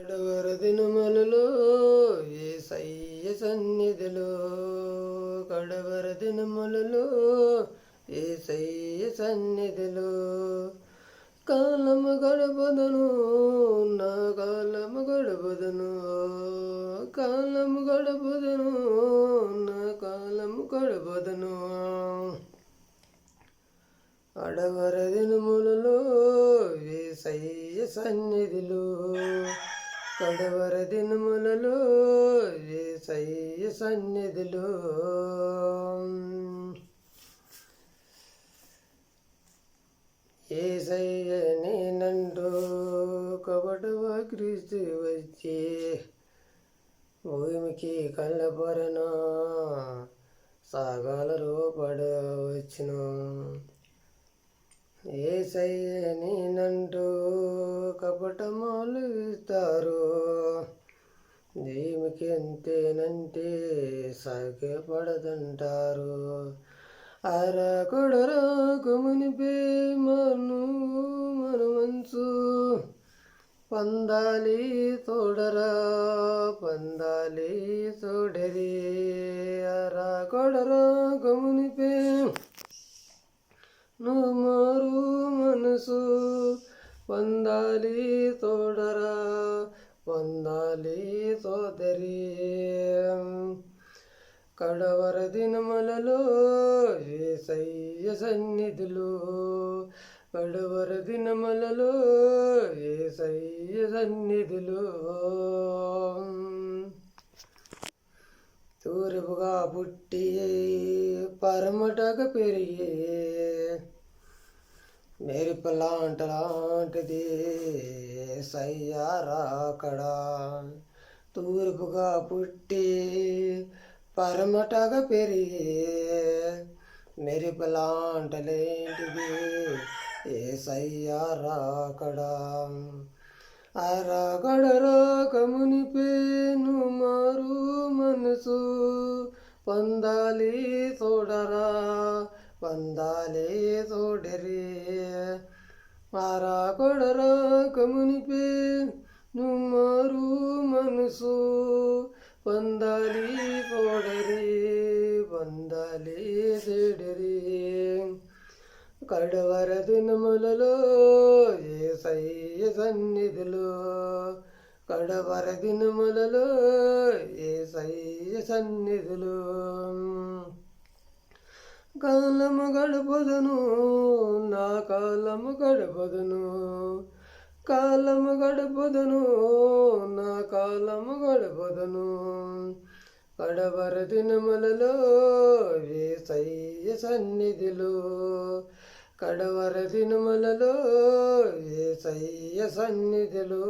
కడవర దినములలో ఏసయ్య సన్నిధిలో. కడవర దినములలో ఏసయ్య సన్నిధిలో. కాలము గడపదను నా కాలము గడపదను. కాలము గడపదను నా కాలము గడపదను. అడవర దినములలో ఏసయ్య సన్నిధిలో. కడవర దినములలో ఏసయ్య సన్నిధిలో. ఏసయ్య నేనండు కబడవ క్రీస్తు వచ్చి భూమికి కళ్ళపరను సాగాల రూపడ వచ్చును. ఏసయ్య నేనంటూ కపటమాలు ఇస్తారు దీనికి అంతేనంటే సాగపడదంటారు అరా కొడరా కొమునిపే మను మన మనసు పందాలి తోడరా పందాలి తోడరి అరా సోదరి. కడవర దినములలో ఏసయ్య సన్నిధిలో కడవర దినములలో ఏసయ్య సన్నిధిలో. తూర్పుగా పుట్టి పరమటగా పెరిగి మెరుపులాంటలాంటిది సయ్యారాకడా తూర్పుగా పుట్టి పరమటగా పెరిగి మెరుపులాంటలేంటిది. ఏసయ్యా రాకడా. అరాగడరా కముని పేను మారు మనసు. పొందాలి చూడరా పొందాలి తోడరి అరాగడరా కముని పేను మనసు పందాలి పోడరే పొందాలి తేడరి కడవర దినములలో ఏసయ్య సన్నిధిలో కడవర దినములలో ఏసయ్య సన్నిధిలో. కాలము గడపదును నా కాలము గడపదును కాలము గడపదును నా కాలము గడపదును. గడవర దినములలో వేసయ్య సన్నిధిలో కడవర దినములలో వేసయ్య సన్నిధిలో.